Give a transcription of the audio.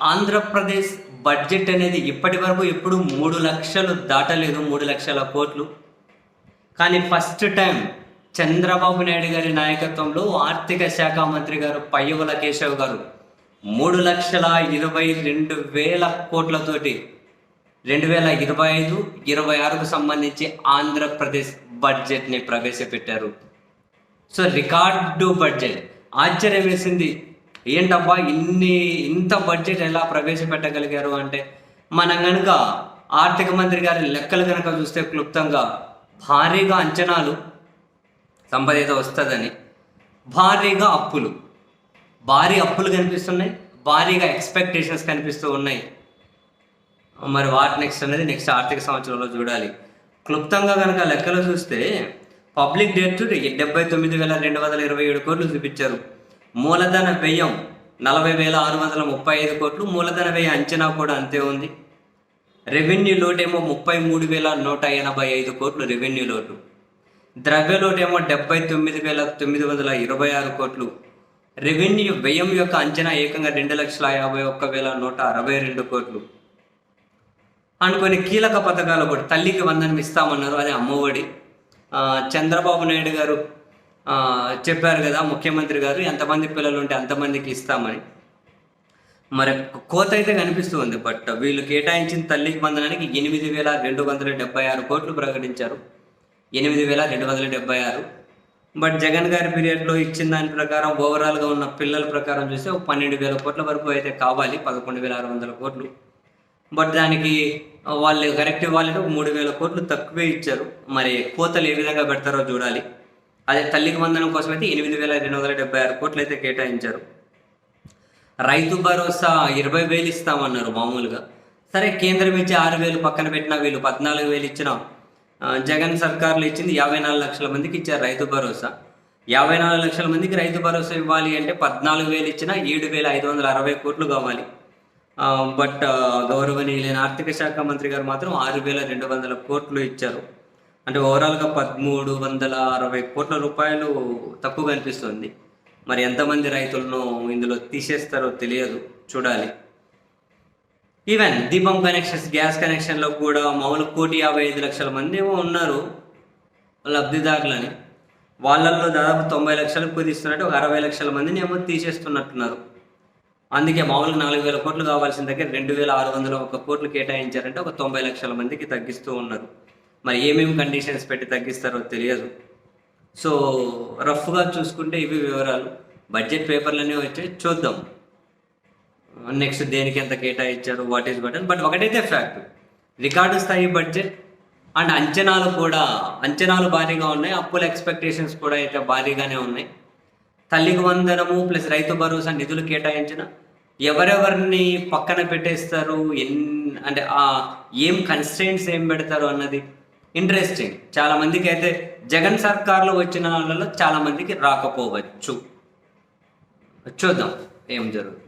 Andhra Pradesh budget అనేది ఇప్పటి వరకు ఎప్పుడు మూడు లక్షలు దాటలేదు మూడు లక్షల కోట్లు. కానీ ఫస్ట్ టైం చంద్రబాబు నాయుడు గారి నాయకత్వంలో ఆర్థిక శాఖ మంత్రి గారు పయ్యవుల కేశవ్ గారు మూడు లక్షల ఇరవై రెండు వేల కోట్లతోటి రెండు వేల ఇరవై ఐదు ఇరవై ఆరుకు సంబంధించి ఆంధ్రప్రదేశ్ బడ్జెట్ని ప్రవేశపెట్టారు. So record budget. ఆశ్చర్యం వేసింది. ఏంటబ్బా ఇన్ని ఇంత బడ్జెట్ ఎలా ప్రవేశపెట్టగలిగారు అంటే మనం కనుక ఆర్థిక మంత్రి గారి లెక్కలు కనుక చూస్తే క్లుప్తంగా భారీగా అంచనాలు సంపద ఏదో వస్తుందని భారీగా అప్పులు భారీ అప్పులు కనిపిస్తున్నాయి భారీగా ఎక్స్పెక్టేషన్స్ కనిపిస్తూ ఉన్నాయి. మరి వాట్ నెక్స్ట్ అనేది నెక్స్ట్ ఆర్థిక సంవత్సరంలో చూడాలి. క్లుప్తంగా కనుక లెక్కలు చూస్తే పబ్లిక్ డెట్ డెబ్బై తొమ్మిది వేల రెండు వందల ఇరవై ఏడు కోట్లు చూపించారు. మూలధన వ్యయం నలభై వేల ఆరు వందల ముప్పై ఐదు కోట్లు మూలధన వ్యయ అంచనా కూడా అంతే ఉంది. రెవెన్యూ లోటేమో ముప్పై మూడు వేల నూట ఎనభై ఐదు కోట్లు రెవెన్యూ లోటు. ద్రవ్య లోటేమో డెబ్బై తొమ్మిది వేల తొమ్మిది వందల ఇరవై ఆరు కోట్లు. రెవెన్యూ వ్యయం యొక్క అంచనా ఏకంగా రెండు లక్షల యాభై ఒక్క వేల నూట అరవై రెండు కోట్లు. అండ్ కొన్ని కీలక పథకాలు కూడా తల్లికి వందనం ఇస్తామన్నారు అది అమ్మఒడి. చంద్రబాబు నాయుడు గారు చెప్పారు కదా ముఖ్యమంత్రి గారు ఎంతమంది పిల్లలు ఉంటే అంతమందికి ఇస్తామని. మరి కోత అయితే కనిపిస్తుంది బట్ వీళ్ళు కేటాయించిన తల్లికి వందనానికి ఎనిమిది వేల రెండు వందల డెబ్బై ఆరు కోట్లు ప్రకటించారు. ఎనిమిది వేల రెండు వందల డెబ్బై ఆరు. బట్ జగన్ గారి పీరియడ్లో ఇచ్చిన దాని ప్రకారం ఓవరాల్గా ఉన్న పిల్లల ప్రకారం చూస్తే ఒక పన్నెండు వేల కోట్ల వరకు అయితే కావాలి పదకొండు వేల ఆరు వందల కోట్లు. బట్ దానికి వాళ్ళు కరెక్ట్ ఇవ్వాలంటే ఒక మూడు వేల కోట్లు తక్కువే ఇచ్చారు. మరి కోతలు ఏ విధంగా పెడతారో చూడాలి. అదే తల్లికి వందనం కోసం అయితే ఎనిమిది వేల రెండు వందల డెబ్బై ఆరు కోట్లు అయితే కేటాయించారు. రైతు భరోసా ఇరవై వేలు ఇస్తామన్నారు మామూలుగా. సరే కేంద్రం ఇచ్చి ఆరు వేలు పక్కన పెట్టిన వీళ్ళు పద్నాలుగు వేలు ఇచ్చిన జగన్ సర్కార్లు ఇచ్చింది యాభై నాలుగు లక్షల మందికి ఇచ్చారు రైతు భరోసా. యాభై నాలుగు లక్షల మందికి రైతు భరోసా ఇవ్వాలి అంటే పద్నాలుగు వేలు ఇచ్చినా ఏడు వేల ఐదు వందల అరవై కోట్లు కావాలి. బట్ గౌరవనీయులైన ఆర్థిక శాఖ మంత్రి గారు మాత్రం ఆరు వేల రెండు వందల కోట్లు ఇచ్చారు. అంటే ఓవరాల్గా పదమూడు వందల అరవై కోట్ల రూపాయలు తక్కువ కనిపిస్తుంది మరి ఎంతమంది రైతులను ఇందులో తీసేస్తారో తెలియదు చూడాలి. ఈవెన్ దీపం కనెక్షన్స్ గ్యాస్ కనెక్షన్లో కూడా మామూలు కోటి యాభై ఐదు లక్షల మంది ఏమో ఉన్నారు లబ్ధిదారులని. వాళ్ళల్లో దాదాపు తొంభై లక్షలకు కుదిస్తున్నట్టు ఒక అరవై లక్షల మందిని ఏమో తీసేస్తున్నట్టున్నారు. అందుకే మామూలుగా నాలుగు వేల కోట్లు కావాల్సిన దగ్గర రెండు వేల ఆరు వందల ఒక కోట్లు కేటాయించారంటే ఒక తొంభై లక్షల మందికి తగ్గిస్తూ ఉన్నారు. మరి ఏమేమి కండిషన్స్ పెట్టి తగ్గిస్తారో తెలియదు. సో రఫ్గా చూసుకుంటే ఇవి వివరాలు. బడ్జెట్ పేపర్లనే వచ్చి చూద్దాం. నెక్స్ట్ దేనికి ఎంత కేటాయించారు వాట్ ఈస్ బటన్ బట్ ఒకటైతే ఫ్యాక్ట్ రికార్డు స్థాయి బడ్జెట్ అండ్ అంచనాలు కూడా అంచనాలు భారీగా ఉన్నాయి. అప్పుల ఎక్స్పెక్టేషన్స్ కూడా అయితే భారీగానే ఉన్నాయి. తల్లికి వందనము ప్లస్ రైతు భరోసా నిధులు కేటాయించిన ఎవరెవరిని పక్కన పెట్టేస్తారు? ఎన్ అంటే ఏం కన్స్టెంట్స్ ఏం పెడతారు అన్నది ఇంట్రెస్టింగ్ చాలా మందికి అయితే జగన్ సర్కార్లో వచ్చిన వాళ్ళలో చాలా మందికి రాకపోవచ్చు. చూద్దాం ఏం జరుగుతుంది.